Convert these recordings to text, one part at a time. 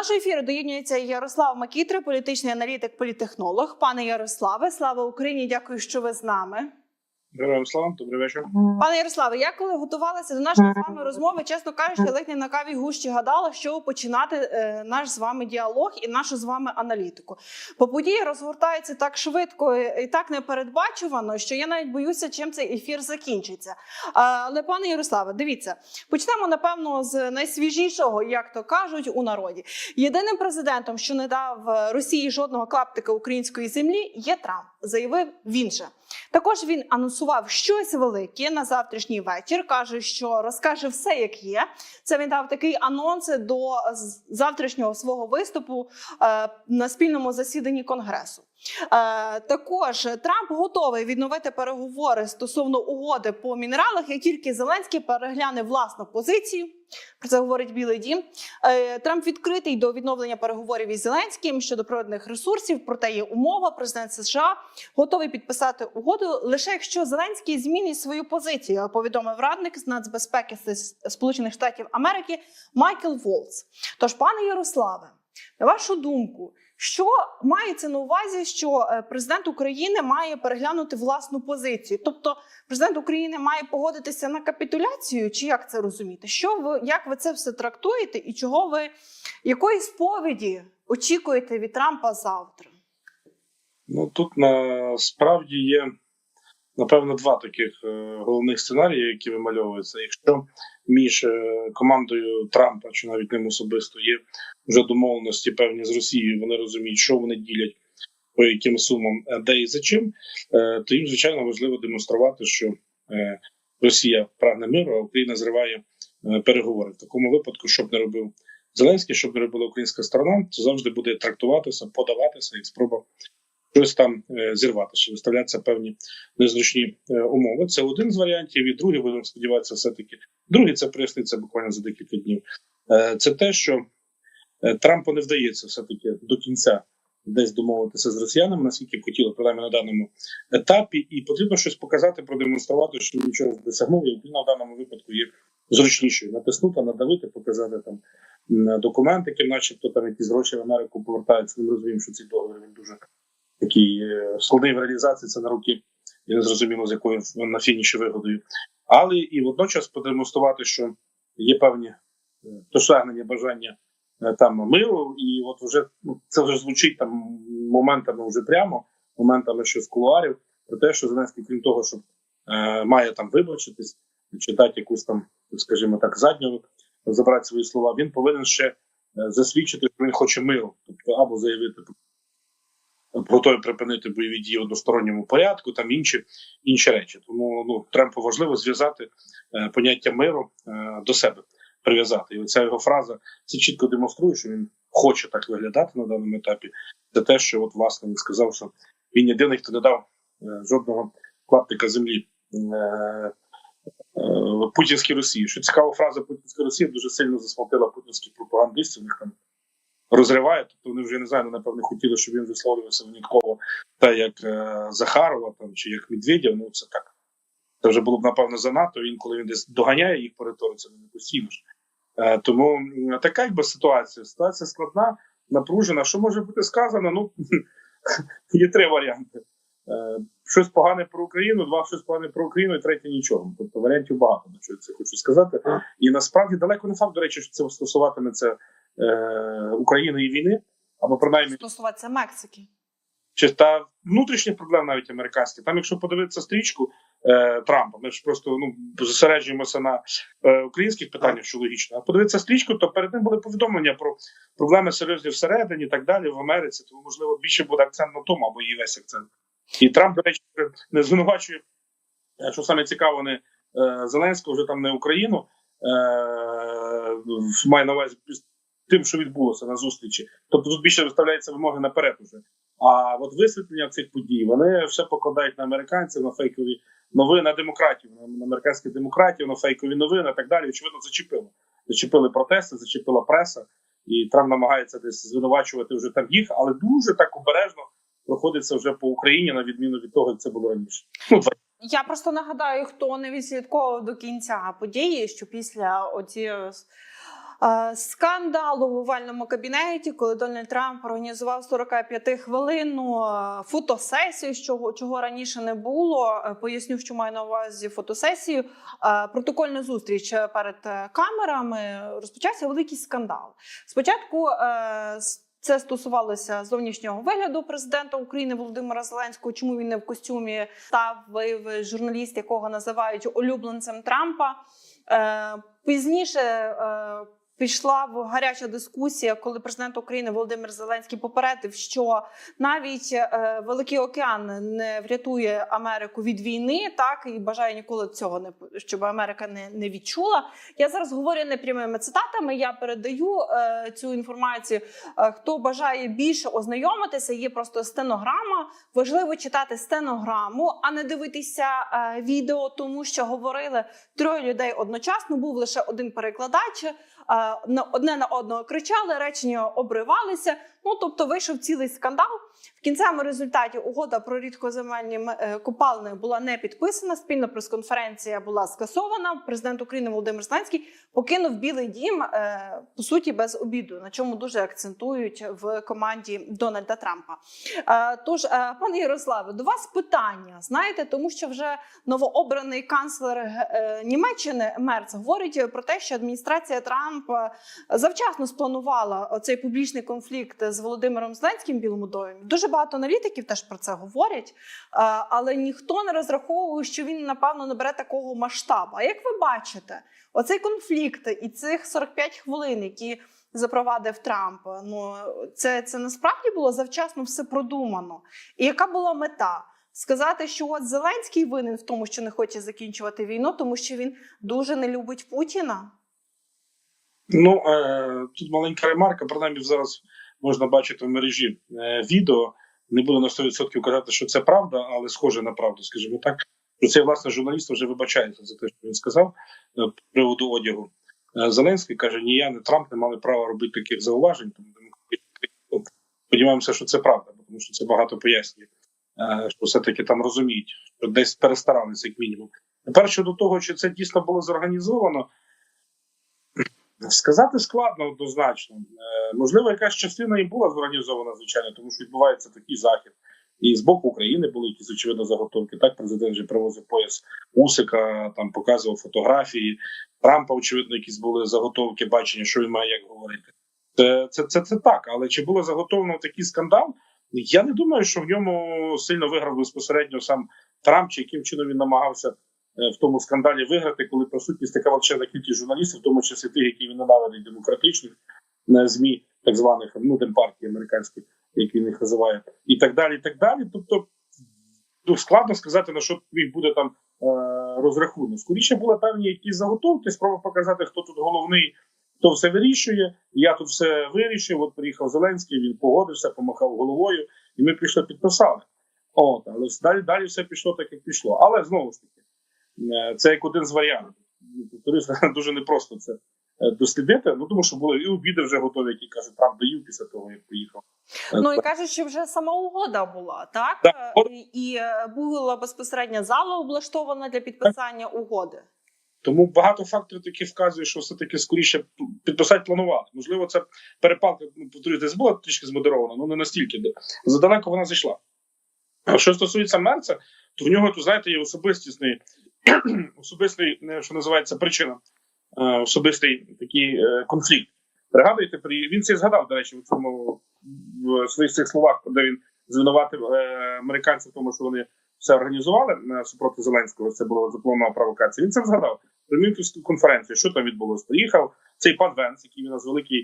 нашого ефіру доєднюється Ярослав Макітри, політичний аналітик, політехнолог. Пане Ярославе, слава Україні! Дякую, що ви з нами. Героям слава, добрий вечір. Пане Ярославе, я коли готувалася до нашої з вами розмови, чесно кажучи, ледь не на каві гущі гадала, що починати е, наш з вами діалог і нашу з вами аналітику. Бо події розгортаються так швидко і так непередбачувано, що я навіть боюся, чим цей ефір закінчиться. Але, пане Ярославе, дивіться, почнемо напевно з найсвіжішого, як то кажуть, у народі. Єдиним президентом, що не дав Росії жодного клаптика української землі, є Трамп. Заявив він же. Також він анонсував щось велике на завтрашній вечір. каже, що розкаже все, як є. Це він дав такий анонс до завтрашнього свого виступу е, на спільному засіданні конгресу. Е, також Трамп готовий відновити переговори стосовно угоди по мінералах, як тільки Зеленський перегляне власну позицію. Про це говорить Білий Дім. Е, Трамп відкритий до відновлення переговорів із Зеленським щодо природних ресурсів. Проте є умова. Президент США готовий підписати угоду лише якщо Зеленський змінить свою позицію. Повідомив радник з нацбезпеки Сполучених Штатів Америки Майкл Волц. Тож, пане Ярославе, на вашу думку, що мається на увазі, що е, президент України має переглянути власну позицію? Тобто, президент України має погодитися на капітуляцію, чи як це розуміти? Що ви як ви це все трактуєте, і чого ви якої сповіді очікуєте від Трампа завтра? Ну тут насправді є напевно два таких е, головних сценарії, які вимальовуються. Якщо між е, командою Трампа чи навіть ним особисто є вже домовленості певні з Росією, вони розуміють, що вони ділять по яким сумам, е, де і за чим, то їм звичайно важливо демонструвати, що Росія прагне миру, а Україна зриває переговори. В такому випадку, щоб не робив Зеленський, щоб не робила українська сторона, це завжди буде трактуватися, подаватися як спроба щось там е, зірвати, чи виставлятися певні незручні е, умови. Це один з варіантів, і другий будемо сподіватися, все таки другий це проясниться буквально за декілька днів. Е, Це те, що Трампу не вдається все таки до кінця десь домовитися з росіянами, наскільки б хотіло, принаймні на даному етапі, і потрібно щось показати, продемонструвати, що нічого досягнув. І Україна в даному випадку є зручнішою натиснути, надавити, показати там м, документики, начебто там якісь гроші в Америку повертаються. Ми розуміємо, що цей договір він дуже такий е, складний в реалізації. Це на руки і не зрозуміло з якою на фініші вигодою. Але і водночас продемонструвати, що є певні е, досягнення бажання е, там миру, і от вже ну, це вже звучить там моментами вже прямо, моментами що з кулуарів, про те, що Зеленський, крім того, що е, має там вибачитись, чи дати якусь там, скажімо так, задню забрати свої слова, він повинен ще засвідчити, що він хоче миру, тобто або заявити готові припинити бойові дії в односторонньому порядку, там інші інші речі. Тому ну Трампу важливо зв'язати е, поняття миру е, до себе, прив'язати. І оця його фраза це чітко демонструє, що він хоче так виглядати на даному етапі. Це те, що от власне він сказав, що він єдиний, хто не дав е, жодного клаптика землі. Е, е, Путінській Росії, що цікава фраза Путінська Росія дуже сильно засмутила путінських пропагандистів. У них там розриває. Тобто вони вже не знаю, напевно, хотіли, щоб він висловлювався винятково так, як е, Захарова там чи як Медведєв. Ну це так. Це вже було б напевно занадто. Він коли він десь доганяє їх по риториці, не постійно ж. Е, тому така якби ситуація. Ситуація складна, напружена. Що може бути сказано? Ну є три варіанти. Е, щось погане про Україну, два щось погане про Україну, і третє нічого. Тобто варіантів багато, на що я це хочу сказати. І насправді далеко не факт, до речі, що це стосуватиметься України і війни, або принаймні Стосуватися Мексики. чи та внутрішніх проблем навіть американських. Там, якщо подивитися стрічку е, Трампа, ми ж просто ну зосереджуємося на е, українських питаннях, що логічно. А подивитися стрічку, то перед ним були повідомлення про проблеми серйозні всередині і так далі в Америці. Тому можливо більше буде акцент на тому, або її весь акцент. І Трамп, до речі, не звинувачує, е, що саме цікаво, не е, Зеленського, вже там не Україну. Е, має на увазі тим, що відбулося на зустрічі. Тобто тут більше виставляються вимоги наперед уже. А от висвітлення цих подій вони все покладають на американців, на фейкові новини, на демократів, на, американських демократів, на фейкові новини і так далі. Очевидно, зачепило. Зачепили протести, зачепила преса, і Трамп намагається десь звинувачувати вже там їх, але дуже так обережно проходиться вже по Україні, на відміну від того, як це було раніше. Ну, Я просто нагадаю, хто не відслідковував до кінця події, що після оці Скандал у овальному кабінеті, коли Дональд Трамп організував 45 хвилинну е, фотосесію, чого, чого раніше не було. Е, Поясню, що маю на увазі фотосесію. Е, Протокольна зустріч е, перед е, камерами розпочався великий скандал. Спочатку е, це стосувалося зовнішнього вигляду президента України Володимира Зеленського. Чому він не в костюмі став журналіст, якого називають улюбленцем Трампа. Е, Пізніше е, пішла в гаряча дискусія, коли президент України Володимир Зеленський попередив, що навіть е, Великий океан не врятує Америку від війни, так і бажає ніколи цього не щоб Америка не, не відчула. Я зараз говорю не прямими цитатами. Я передаю е, цю інформацію. Е, хто бажає більше ознайомитися, є просто стенограма. Важливо читати стенограму, а не дивитися е, відео, тому що говорили троє людей одночасно. Був лише один перекладач. Одне на одного кричали, речення обривалися. Ну тобто вийшов цілий скандал. В кінцевому результаті угода про рідкоземельні е, копалини була не підписана. Спільна прес-конференція була скасована. Президент України Володимир Зеленський покинув Білий Дім е, по суті без обіду, на чому дуже акцентують в команді Дональда Трампа. Е, Тож, пане Ярославе, до вас питання. Знаєте, тому що вже новообраний канцлер Німеччини Мерц говорить про те, що адміністрація Трампа завчасно спланувала оцей публічний конфлікт з Володимиром Зеленським в Білому домі. Дуже багато аналітиків теж про це говорять, е, але ніхто не розраховує, що він напевно набере такого масштабу. А як ви бачите, оцей конфлікт і цих 45 хвилин, які запровадив Трамп, ну це, це насправді було завчасно все продумано. І яка була мета? Сказати, що от Зеленський винен в тому, що не хоче закінчувати війну, тому що він дуже не любить Путіна. Ну е, тут маленька ремарка. Принаймні зараз можна бачити в мережі е, відео. Не буду на 100% казати, що це правда, але схоже на правду, скажімо так. Що цей власне журналіст вже вибачається за те, що він сказав е, приводу одягу. Е, Зеленський каже: ні, я, ні Трамп не мали права робити таких зауважень. Тому сподіваємося, що це правда, тому що це багато пояснює, е, що все-таки там розуміють, що десь перестаралися, як мінімум. Тепер щодо того, чи це дійсно було зорганізовано. Сказати складно однозначно. Можливо, якась частина і була зорганізована, звичайно, тому що відбувається такий захід. І з боку України були якісь очевидно заготовки. Так, президент вже привозив пояс Усика, там показував фотографії. Трампа, очевидно, якісь були заготовки, бачення, що він має як говорити. Це, це, це, це так. Але чи було заготовлено такий скандал? Я не думаю, що в ньому сильно виграв безпосередньо сам Трамп, чи яким чином він намагався е, в тому скандалі виграти, коли присутність така величезна кількість журналістів, в тому числі тих, які він ненавидить демократичних змі, так званих ну, демпартії американських, як він їх називає, і так далі. і так далі. Тобто ну, складно сказати, на що їх буде там е, розрахунок. Скоріше були певні якісь заготовки, спроба показати, хто тут головний, хто все вирішує. Я тут все вирішив. От приїхав Зеленський, він погодився, помахав головою, і ми пішли підписали. От, але далі, далі все пішло так, як пішло. Але знову ж таки, е, це як один з варіантів. Повторюся, дуже непросто це дослідити. Ну тому що були і обіди вже готові, які каже, Трамп доїв після того, як поїхав. Е, Ну і кажуть, що вже сама угода була, так? Так. Е, І, і е, була безпосередня зала облаштована для підписання угоди. Тому багато факторів таки вказує, що все таки скоріше підписати планували. Можливо, це перепалка ну, десь була трішки змодерована, але не настільки. де- Задалеко вона зайшла. А що стосується мерця, то в нього тут, знаєте, є особистісний, особистий, е, що називається причина, е, особистий такий е, конфлікт. Пригадуєте, при- він це згадав, до речі, в цьому в своїх цих словах, де він звинуватив е, американців в тому, що вони все організували е, супроти Зеленського. Це була запланована провокація. Він це згадав при Мюнхенську конференцію. Що там відбулося? Приїхав цей пан Венс, який у нас великий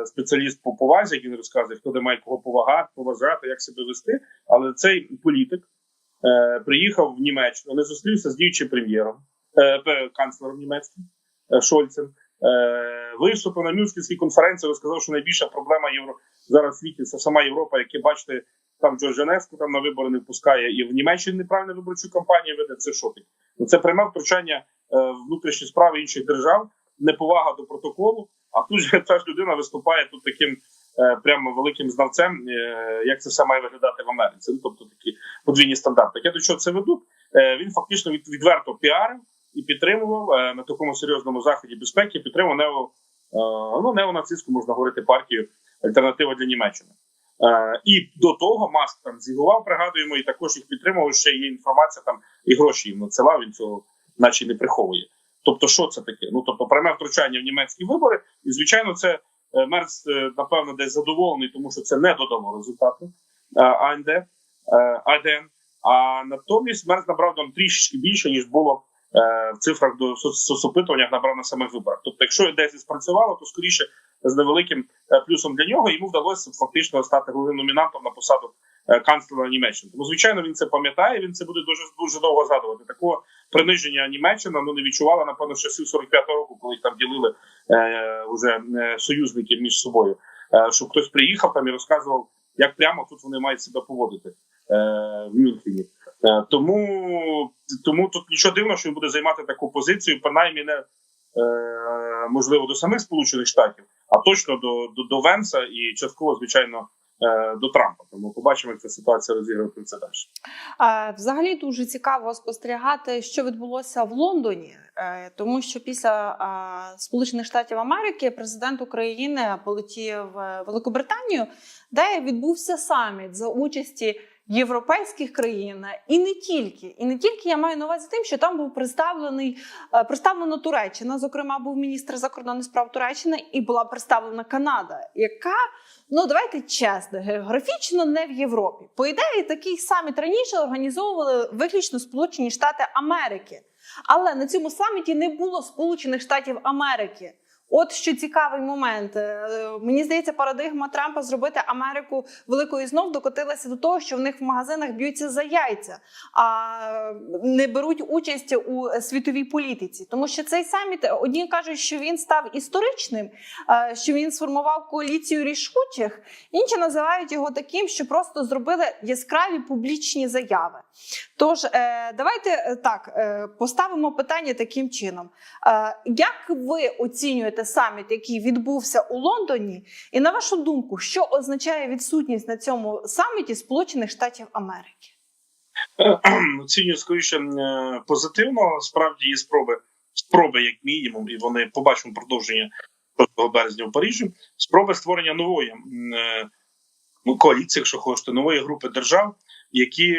е, спеціаліст по повазі, як він розказує, хто де має кого повагати, поважати, як себе вести. Але цей політик е, приїхав в Німеччину, не зустрівся з діючим прем'єром, е, канцлером німецьким е, Шольцем. Е, виступив на Мюнхенській конференції, розказав, що найбільша проблема євро зараз в світі це сама Європа, яке бачите, там Джорджанеску там на вибори не впускає, і в Німеччині неправильно виборчу кампанію веде. Це що? Ну, Це пряме втручання е, внутрішні справи інших держав, неповага до протоколу. А тут же та ж людина виступає тут таким е, прямо великим знавцем, як це все має виглядати в Америці. Ну, тобто такі подвійні стандарти. Я до чого це веду? Він фактично від, відверто піарив і підтримував е, на такому серйозному заході безпеки, підтримував ну неонацистську можна говорити партію альтернатива для Німеччини. Е, і до того Маск там зігував, пригадуємо, і також їх підтримував. Ще є інформація там і гроші їм надсилав. Він цього наче не приховує. Тобто, що це таке? Ну тобто, пряме втручання в німецькі вибори, і звичайно, це е, Мерц, е, напевно, десь задоволений, тому що це не додало результату е, АНД е, АДН. А натомість Мерц набрав там трішечки більше ніж було е, в цифрах до соц- соцопитуваннях набрав на самих виборах. Тобто, якщо десь спрацювало, то скоріше з невеликим е, плюсом для нього йому вдалося фактично стати головним номінантом на посаду е, канцлера Німеччини. Тому звичайно він це пам'ятає. Він це буде дуже дуже довго згадувати. Такого приниження Німеччина ну не відчувала напевно з часів 45-го року, коли там ділили е, уже е, союзники між собою. Е, щоб хтось приїхав там і розказував, як прямо тут вони мають себе поводити е, в Мюнхені. Е, тому, тому тут нічого дивного, що він буде займати таку позицію, принаймні не е, можливо до самих Сполучених Штатів, а точно до, до, до Венса і частково, звичайно, е, до Трампа. Тому побачимо, як ця ситуація розігрується далі. Взагалі дуже цікаво спостерігати, що відбулося в Лондоні, е, тому що після Сполучених Штатів Америки президент України полетів в Великобританію, де відбувся саміт за участі європейських країн, і не тільки. І не тільки я маю на увазі тим, що там був представлений е, представлена Туреччина. Зокрема, був міністр закордонних справ Туреччини, і була представлена Канада, яка ну давайте чесно, географічно не в Європі. По ідеї, такий саміт раніше організовували виключно Сполучені Штати Америки. Але на цьому саміті не було Сполучених Штатів Америки. От що цікавий момент. Е, Мені здається, парадигма Трампа зробити Америку великою знов докотилася до того, що в них в магазинах б'ються за яйця, а не беруть участь у світовій політиці. Тому що цей саміт одні кажуть, що він став історичним, е, що він сформував коаліцію рішучих, інші називають його таким, що просто зробили яскраві публічні заяви. Тож е, давайте так поставимо питання таким чином: як ви оцінюєте саміт, який відбувся у Лондоні, і на вашу думку, що означає відсутність на цьому саміті Сполучених Штатів Америки? Оцінюю скоріше е, позитивно. Справді є спроби, спроби, як мінімум, і вони побачимо продовження 6 березня в Парижі. Спроби створення нової е, ну, коаліції, якщо хочете, нової групи держав, які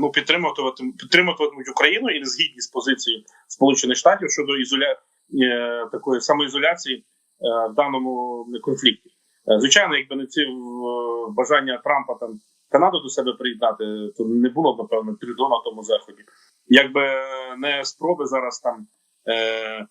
ну підтримуватимуть підтримуватимуть Україну і не згідні з позицією Сполучених Штатів щодо ізоля... е, такої самоізоляції е, в даному конфлікті. Е, Звичайно, якби не ці бажання Трампа там Канаду до себе приєднати, то не було б, напевно тридо на тому заході. Якби не спроби зараз там е,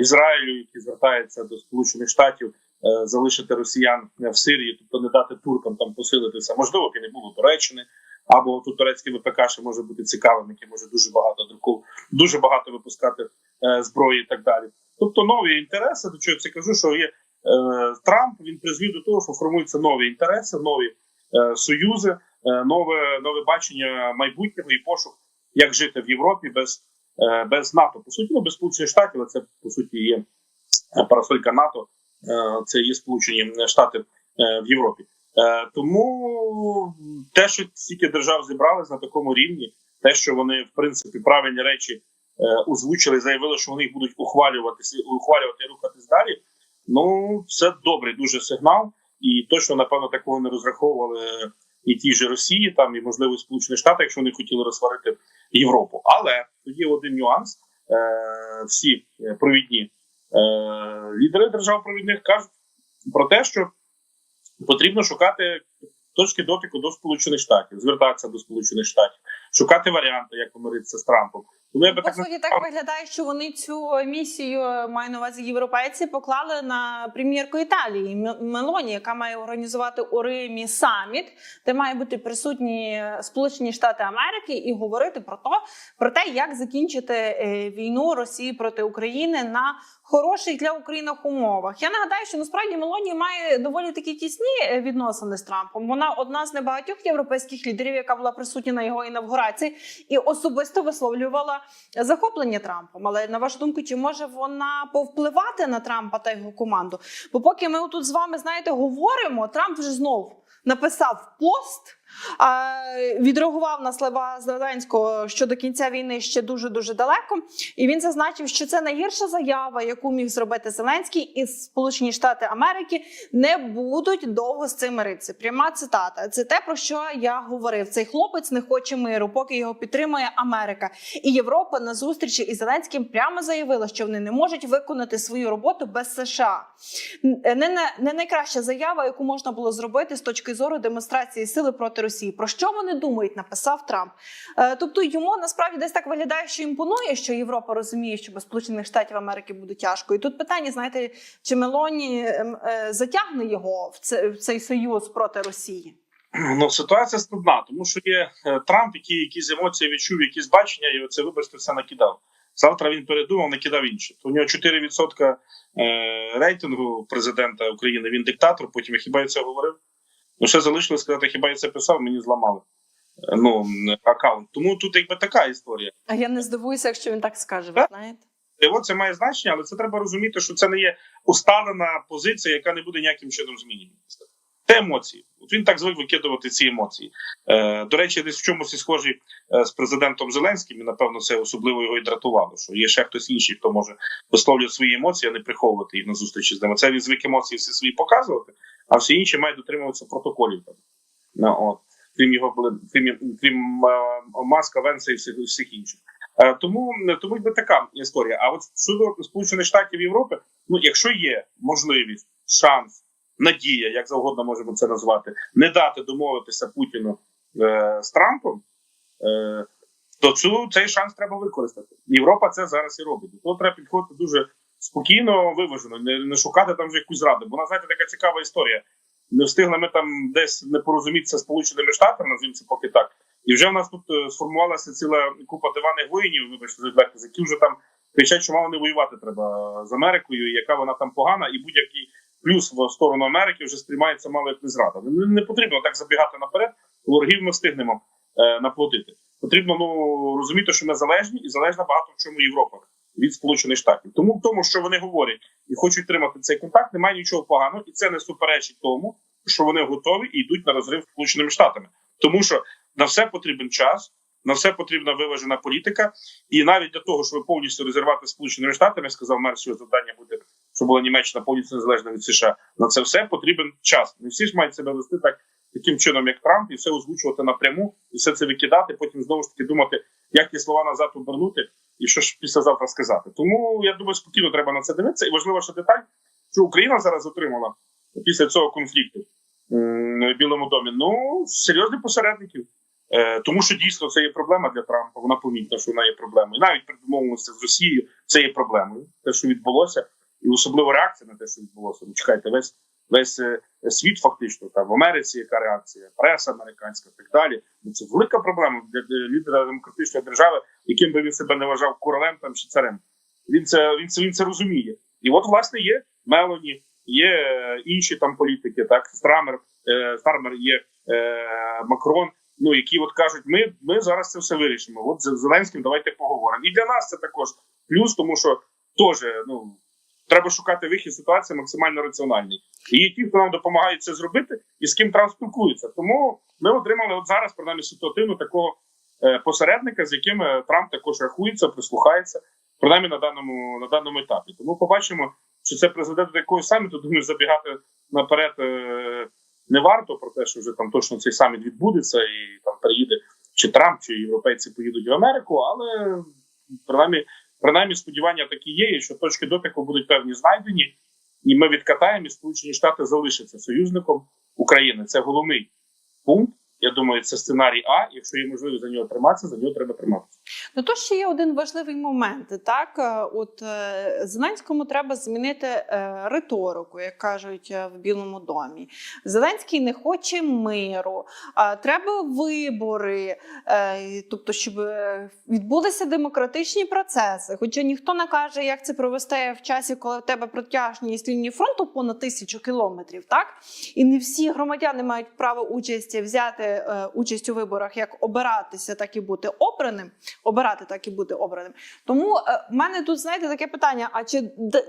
Ізраїлю, які звертаються до Сполучених Штатів, е, залишити росіян в Сирії, тобто не дати туркам там посилитися, можливо, б і не було Туреччини. Або тут турецький ВПК ще може бути цікавим, який може дуже багато друку, дуже багато випускати зброї і так далі. Тобто нові інтереси, до чого я це кажу, що є е, Трамп, він призвів до того, що формуються нові інтереси, нові е, союзи, е, нове нове бачення майбутнього і пошук, як жити в Європі без, е, без НАТО. По суті, ну без Сполучених Штатів, але це по суті є е, парасолька НАТО, е, це є Сполучені Штати е, в Європі. Е, тому те, що стільки держав зібрались на такому рівні, те, що вони в принципі правильні речі е, озвучили, заявили, що вони їх будуть ухвалюватися, ухвалювати рухатись далі. Ну це добрий дуже сигнал, і точно напевно такого не розраховували і ті ж Росії, там і можливо Сполучені Штати, якщо вони хотіли розсварити Європу. Але тоді один нюанс: е, всі е, провідні е, лідери держав провідних кажуть про те, що потрібно шукати точки дотику до Сполучених Штатів, звертатися до Сполучених Штатів, шукати варіанти, як помиритися з Трампом. Я би По так суті, так виглядає, що вони цю місію маю на увазі європейці поклали на прем'єрку Італії Мелоні, яка має організувати у Римі саміт, де має бути присутні Сполучені Штати Америки і говорити про то про те, як закінчити е, війну Росії проти України на хороших для України умовах. Я нагадаю, що насправді Мелоні має доволі такі тісні е, відносини з Трампом. Вона одна з небагатьох європейських лідерів, яка була присутня на його інавгурації, і особисто висловлювала захоплення Трампом. Але на вашу думку, чи може вона повпливати на Трампа та його команду? Бо поки ми тут з вами знаєте говоримо, Трамп вже знов написав пост відреагував на слова Зеленського, що до кінця війни ще дуже дуже далеко. І він зазначив, що це найгірша заява, яку міг зробити Зеленський, і Сполучені Штати Америки не будуть довго з цим миритися. Пряма цитата. Це те про що я говорив. Цей хлопець не хоче миру, поки його підтримує Америка. І Європа на зустрічі із Зеленським прямо заявила, що вони не можуть виконати свою роботу без США. Не, не, найкраща заява, яку можна було зробити з точки зору демонстрації сили проти Росії. Про що вони думають? Написав Трамп. Е, тобто йому насправді десь так виглядає, що імпонує, що Європа розуміє, що без Сполучених Штатів Америки буде тяжко. І тут питання: знаєте, чи Мелоні ем, е, затягне його в, це, в цей союз проти Росії? Ну, ситуація складна, тому що є е, Трамп, який якісь емоції відчув, якісь бачення, і оце, вибачте, все накидав. Завтра він передумав, накидав інше. У нього 4% е, рейтингу президента України. Він диктатор. Потім я хіба я це говорив? Ну ще залишилось сказати, хіба я це писав, мені зламали. Е, Ну, аккаунт. Тому тут якби така історія. А я не здивуюся, якщо він так скаже. Ви знаєте? І от це має значення, але це треба розуміти, що це не є усталена позиція, яка не буде ніяким чином змінюватися. Це емоції. От він так звик викидувати ці емоції. Е, до речі, десь в чомусь і схожий е, з президентом Зеленським, і напевно це особливо його і дратувало. Що є ще хтось інший, хто може висловлювати свої емоції, а не приховувати їх на зустрічі з ними. Це він звик емоції всі свої показувати, а всі інші мають дотримуватися протоколів. Там. Ну, от. Крім його крім, крім е, Маска, Венса і всіх, всіх інших. Е, Тому тому якби така історія. А от щодо Сполучених Штатів Європи, ну якщо є можливість, шанс, надія, як завгодно можемо це назвати, не дати домовитися Путіну е, з Трампом, е, то цю цей шанс треба використати. Європа це зараз і робить. Того треба підходити дуже спокійно, виважено, не, не шукати там вже якусь зраду. Бо вона знаєте, така цікава історія. Не встигли ми там десь не порозумітися з Сполученими Штатами, назвімо це поки так. І вже в нас тут е, сформувалася ціла купа диваних воїнів, вибачте, відвертість, які вже там кричать, що мало не воювати треба з Америкою, яка вона там погана, і будь-який плюс в сторону Америки вже сприймається мало як. Не, не потрібно так забігати наперед, ворогів ми встигнемо е, наплодити. Потрібно ну розуміти, що ми залежні і залежна багато в чому Європа від Сполучених Штатів. Тому в тому, що вони говорять і хочуть тримати цей контакт, немає нічого поганого, і це не суперечить тому, що вони готові і йдуть на розрив з Сполученими Штатами, тому що на все потрібен час. На все потрібна виважена політика, і навіть для того, щоб повністю розірвати сполученими штатами, сказав мер, що завдання буде, щоб була Німеччина повністю незалежна від США. На це все потрібен час. Не всі ж мають себе вести так таким чином, як Трамп, і все озвучувати напряму, і все це викидати. Потім знову ж таки думати, як ті слова назад обернути, і що ж післязавтра сказати. Тому я думаю, спокійно треба на це дивитися. І важлива ще деталь, що Україна зараз отримала після цього конфлікту в Білому домі. Ну серйозних посередників. Е, Тому що дійсно це є проблема для Трампа. Вона помітна, що вона є проблемою. І навіть при домовленості з Росією це є проблемою. Те, що відбулося, і особливо реакція на те, що відбулося. Ну, чекайте, весь весь е, світ фактично там в Америці, яка реакція, преса американська, так далі. Ну це велика проблема для, лідера демократичної держави, яким би він себе не вважав королем там чи царем. Він це він це він це розуміє. І от власне є Мелоні, є е, інші там політики, так Страмер, е, Стармер, є е, Макрон. Ну, які от кажуть, ми ми зараз це все вирішимо. От з Зеленським давайте поговоримо. І для нас це також плюс, тому що теж ну треба шукати вихід ситуації максимально раціональний. І ті, хто нам допомагає це зробити, і з ким спілкується. Тому ми отримали от зараз принаймні ситуативну такого е, посередника, з яким е, Трамп також рахується, прислухається, принаймні на даному на даному етапі. Тому побачимо, що це президент до якогось саміту, думаю, забігати наперед. Е, не варто про те, що вже там точно цей саміт відбудеться, і там приїде чи Трамп, чи європейці поїдуть в Америку, але принаймні, принаймні сподівання такі є, що точки дотику будуть певні знайдені, і ми відкатаємо, і Сполучені Штати залишаться союзником України. Це головний пункт. Я думаю, це сценарій А. Якщо є можливість за нього триматися, за нього треба триматися. Ну то ще є один важливий момент. Так, Е, от е, Зеленському треба змінити е, риторику, як кажуть в Білому домі. Зеленський не хоче миру, треба вибори, тобто, щоб відбулися демократичні процеси. Хоча ніхто не каже, як це провести в часі, коли в тебе протяжність лінії фронту понад тисячу кілометрів, так і не всі громадяни мають право участі взяти участь у виборах, як обиратися, так і бути обраним. Обирати, так і бути обраним. Тому е, в мене тут знаєте таке питання: а чи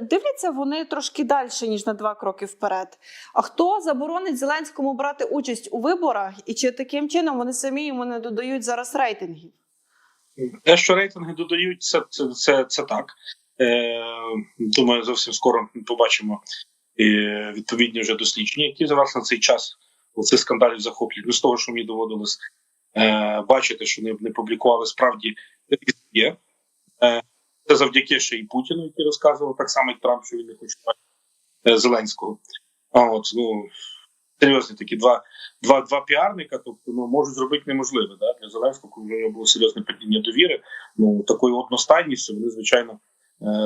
дивляться вони трошки далі ніж на два кроки вперед? А хто заборонить Зеленському брати участь у виборах, і чи таким чином вони самі йому не додають зараз рейтингів? Те, що рейтинги додають, це, це, це, це так. Е, думаю, зовсім скоро побачимо е, відповідні вже дослідження, які зараз на цей час цих скандалів захоплюють. Ну, з того, що мені доводилось е, бачити, що не, не публікували справді є. Е, це завдяки ще і Путіну, який розказував так само, як Трамп, що він не хоче бачити е, Зеленського. А от ну серйозні такі два, два, два піарника, тобто ну можуть зробити неможливе да, для Зеленського, коли в було серйозне падіння довіри. Ну такою одностайністю вони звичайно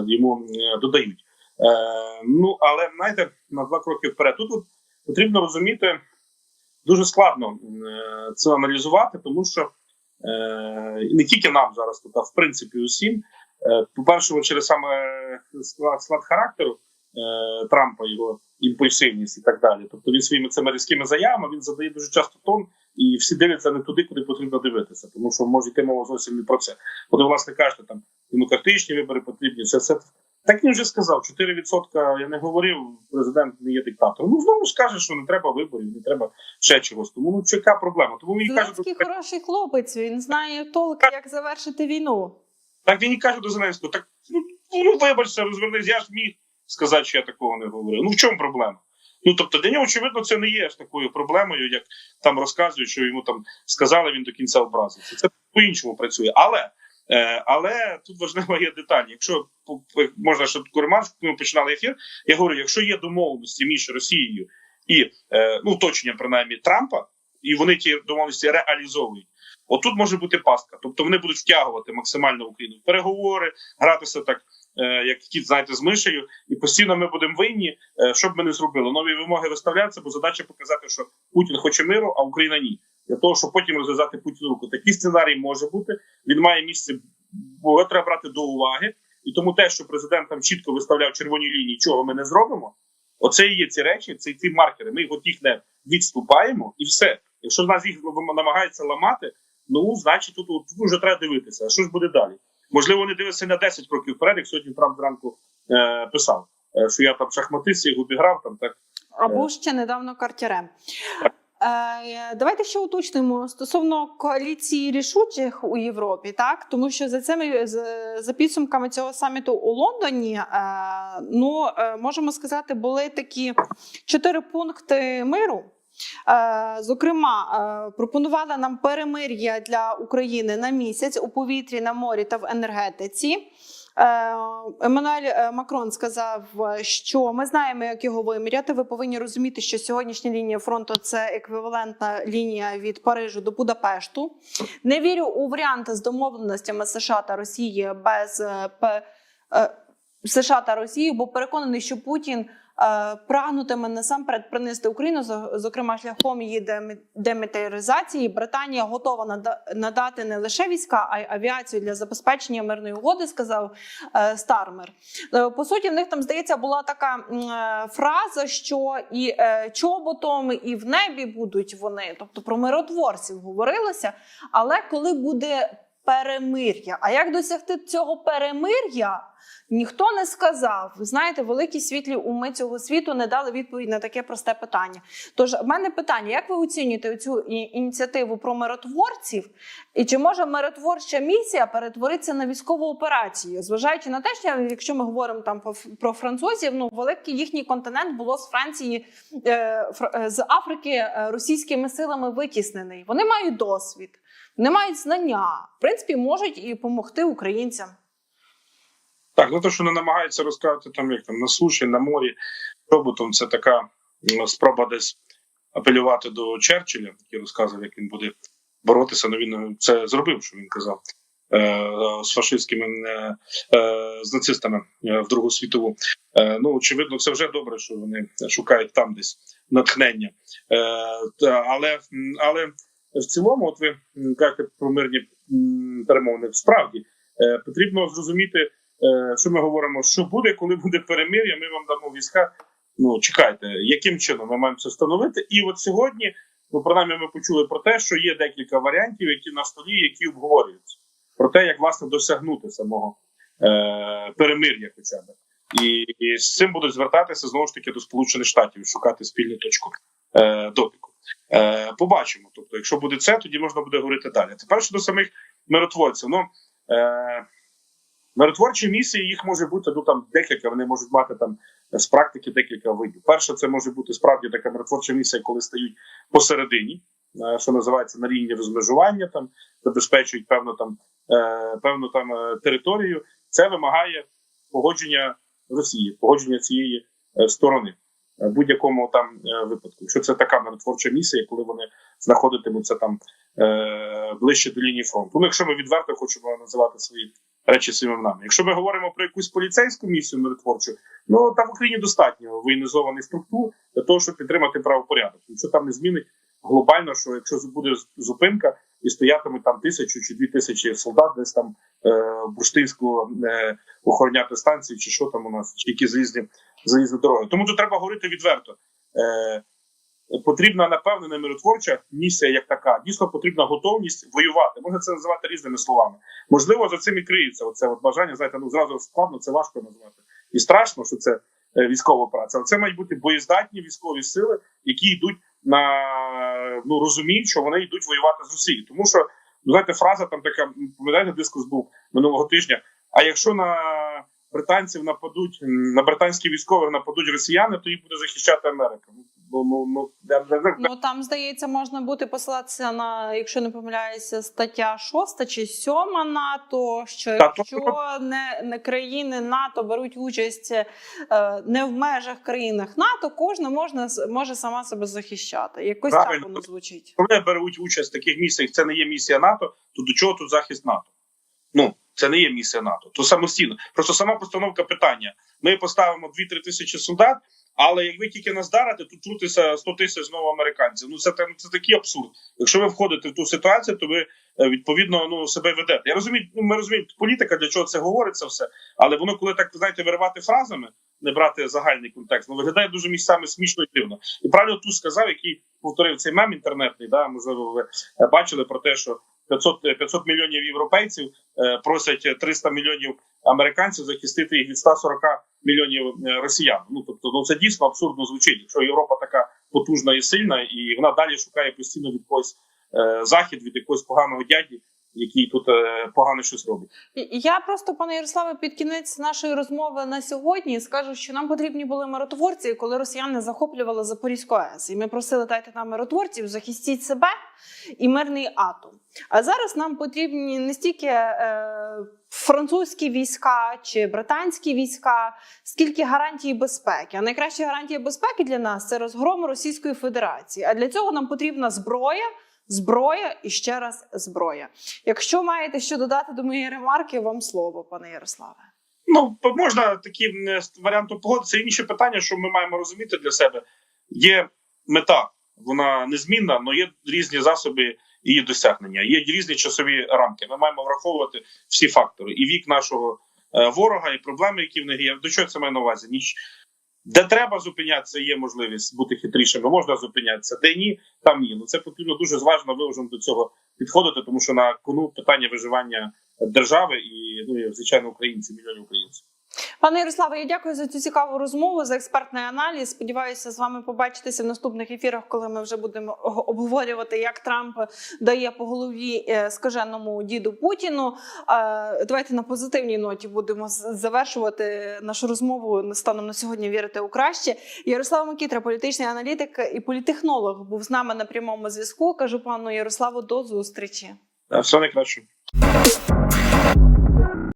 йому додають. Е, ну але знаєте, на два кроки вперед. Тут от потрібно розуміти дуже складно е, це аналізувати, тому що е, не тільки нам зараз, а в принципі усім. Е, по-перше, через саме склад, склад характеру Трампа, його імпульсивність і так далі. Тобто він своїми цими різкими заявами він задає дуже часто тон, і всі дивляться не туди, куди потрібно дивитися, тому що може йти мова зовсім не про це. Коли власне кажете, там демократичні вибори потрібні, це все. Так він вже сказав, 4% я не говорив, президент не є диктатором. Ну знову скаже, що не треба виборів, не треба ще чогось. Тому ну яка проблема? Тому він каже, Зеленський хороший хлопець. Він знає толк, як завершити війну. так він і каже до Зеленського, так ну, ну вибачте, розвернись, я ж міг сказати, що я такого не говорив. Ну в чому проблема? Ну тобто для нього, очевидно, це не є ж такою проблемою, як там розказують, що йому там сказали, він до кінця образився. Це по-іншому працює. Але е, але тут важлива є деталь. Якщо можна щоб ремарку, ми починали ефір, я говорю, якщо є домовленості між Росією і е, ну оточенням, принаймні Трампа, і вони ті домовленості реалізовують. Отут може бути пастка, тобто вони будуть втягувати максимально Україну в переговори, гратися так, е, як кіт, знаєте, з мишею, і постійно ми будемо винні, е, що б ми не зробили. Нові вимоги виставляються, бо задача показати, що Путін хоче миру, а Україна ні. Для того, щоб потім розв'язати Путіну руку. Такий сценарій може бути. Він має місце, його треба брати до уваги. І тому те, що президент там чітко виставляв червоні лінії, чого ми не зробимо. Оце і є ці речі, це і ці маркери. Ми от їх не відступаємо, і все. Якщо нас їх намагаються ламати, ну значить тут, тут вже треба дивитися. А що ж буде далі? Можливо, вони дивляться на 10 кроків вперед, як сьогодні Трамп зранку е, писав, е, що я там шахматист, я обіграв там так. Або ще недавно картярем. Е, Давайте ще уточнимо стосовно коаліції рішучих у Європі, так тому що за цими за підсумками цього саміту у Лондоні, е, ну е, можемо сказати, були такі чотири пункти миру. Зокрема, пропонували нам перемир'я для України на місяць у повітрі, на морі та в енергетиці. Е, Еммануель е, Макрон сказав, що ми знаємо, як його виміряти. Ви повинні розуміти, що сьогоднішня лінія фронту це еквівалентна лінія від Парижу до Будапешту. Не вірю у варіанти з домовленостями США та Росії без е, США та Росії, бо переконаний, що Путін прагнутиме насамперед принести Україну, зо- зокрема шляхом її демі- демілітаризації. Британія готова надати не лише війська, а й авіацію для забезпечення мирної угоди, сказав е, Стармер. Е, По суті, в них там здається була така е, фраза, що і е, чоботом, і в небі будуть вони, тобто про миротворців говорилося. Але коли буде перемир'я, а як досягти цього перемир'я? Ніхто не сказав. Ви знаєте, великі світлі уми цього світу не дали відповідь на таке просте питання. Тож, в мене питання: як ви оцінюєте цю ініціативу про миротворців? І чи може миротворча місія перетворитися на військову операцію, зважаючи на те, що якщо ми говоримо там про французів, ну великий їхній континент було з Франції е, е, з Африки е, російськими силами витіснений. Вони мають досвід, вони мають знання, в принципі, можуть і допомогти українцям. Так, ну то, що не намагаються розказати там, як там на суші, на морі, роботом, це така спроба десь апелювати до Черчилля, який розказував, як він буде боротися. Ну він це зробив, що він казав. е, З фашистськими е, е, з нацистами е, в Другу світову. Е, Ну, очевидно, це вже добре, що вони шукають там десь натхнення. Е, Але але в цілому, от ви кажете про мирні перемовини, справді е, потрібно зрозуміти, е, що ми говоримо, що буде, коли буде перемир'я, ми вам дамо війська. Ну чекайте, яким чином ми маємо це встановити? І от сьогодні, ну принаймні, ми почули про те, що є декілька варіантів, які на столі, які обговорюються. про те, як власне досягнути самого е, перемир'я, хоча б. І, і з цим будуть звертатися знову ж таки до Сполучених Штатів, шукати спільну точку е, дотику. Е, побачимо. Тобто, якщо буде це, тоді можна буде говорити далі. Тепер щодо самих миротворців. Ну е, миротворчі місії їх може бути ну там декілька. Вони можуть мати там з практики декілька видів. Перше, це може бути справді така миротворча місія, коли стають посередині, е, що називається на лінії розмежування, там забезпечують певну там е, певну там е, територію. Це вимагає погодження Росії, погодження цієї е, сторони будь-якому там е, випадку. Якщо це така миротворча місія, коли вони знаходитимуться там е, ближче до лінії фронту. Ну, якщо ми відверто хочемо називати свої речі своїми іменами. Якщо ми говоримо про якусь поліцейську місію миротворчу, ну там в Україні достатньо воєнізованих структур для того, щоб підтримати правопорядок. Якщо там не змінить глобально, що якщо буде зупинка і стоятиме там тисячу чи дві тисячі солдат, десь там е, Бурштинську е, охороняти станції, чи що там у нас, чи які залізні залізні дороги. Тому тут треба говорити відверто. Е, Потрібна напевне не миротворча місія, як така. Дійсно потрібна готовність воювати. Можна це називати різними словами. Можливо, за цим і криється оце от бажання. Знаєте, ну зразу складно, це важко назвати. І страшно, що це е, військова праця. Але це мають бути боєздатні військові сили, які йдуть на ну розуміють, що вони йдуть воювати з Росією. Тому що ну, знаєте, фраза там така пам'ятаєте, дискус був минулого тижня. А якщо на британців нападуть на британські військових нападуть росіяни, то їх буде захищати Америка. Ну ну ну я не знаю. Ну там здається, можна бути посилатися на, якщо не помиляюся, стаття 6 чи 7 НАТО. Що якщо не, не країни НАТО беруть участь е, не в межах країнах НАТО, кожна можна може сама себе захищати. Якось так воно звучить. Коли беруть участь в таких місіях, це не є місія НАТО, то до чого тут захист НАТО? Ну, це не є місія НАТО, то самостійно. Просто сама постановка питання. Ми поставимо 2-3 тисячі солдат, але як ви тільки нас дарите, то трутися 100 тисяч знову американців. Ну це, це, це такий абсурд. Якщо ви входите в ту ситуацію, то ви е, відповідно ну себе ведете. Я розумію, ну ми розуміємо, політика для чого це говориться все, але воно, коли так знаєте, виривати фразами, не брати загальний контекст, ну виглядає дуже місцями смішно і дивно. І правильно тут сказав, який повторив цей мем інтернетний. Да, можливо, ви е, бачили про те, що 500, 500 мільйонів європейців е, просять 300 мільйонів американців захистити їх від 140 мільйонів е, росіян. Ну тобто, ну це дійсно абсурдно звучить. Якщо Європа така потужна і сильна, і вона далі шукає постійно від когось е, захід, від якогось поганого дяді, який тут е, погано щось робить. Я просто, пане Ярославе, під кінець нашої розмови на сьогодні скажу, що нам потрібні були миротворці, коли росіяни захоплювали Запорізьку АЕС. І ми просили дайте нам миротворців, захистіть себе і мирний атом. А зараз нам потрібні не стільки е, французькі війська чи британські війська, скільки гарантії безпеки. А найкраща гарантія безпеки для нас це розгром Російської Федерації. А для цього нам потрібна зброя. Зброя і ще раз зброя. Якщо маєте що додати до моєї ремарки, вам слово, пане Ярославе. Ну можна таким е, варіантом погодитися. Інше питання, що ми маємо розуміти для себе, є мета, вона незмінна, але є різні засоби її досягнення. Є різні часові рамки. Ми маємо враховувати всі фактори: і вік нашого е, ворога, і проблеми, які в них є. До чого це має на увазі? Ніч. Де треба зупинятися, є можливість бути хитрішими, можна зупинятися. Де ні, там ні. Ну це потрібно дуже зважно виважено до цього підходити, тому що на кону питання виживання держави і ну і, звичайно українців, мільйонів українців. Пане Ярославе, я дякую за цю цікаву розмову, за експертний аналіз. Сподіваюся, з вами побачитися в наступних ефірах, коли ми вже будемо обговорювати, як Трамп дає по голові е, скаженому діду Путіну. Е, Давайте на позитивній ноті будемо завершувати нашу розмову станом на сьогодні. Вірити у краще. Ярослав Микітра, політичний аналітик і політехнолог, був з нами на прямому зв'язку. Кажу пану Ярославу до зустрічі. Все найкраще.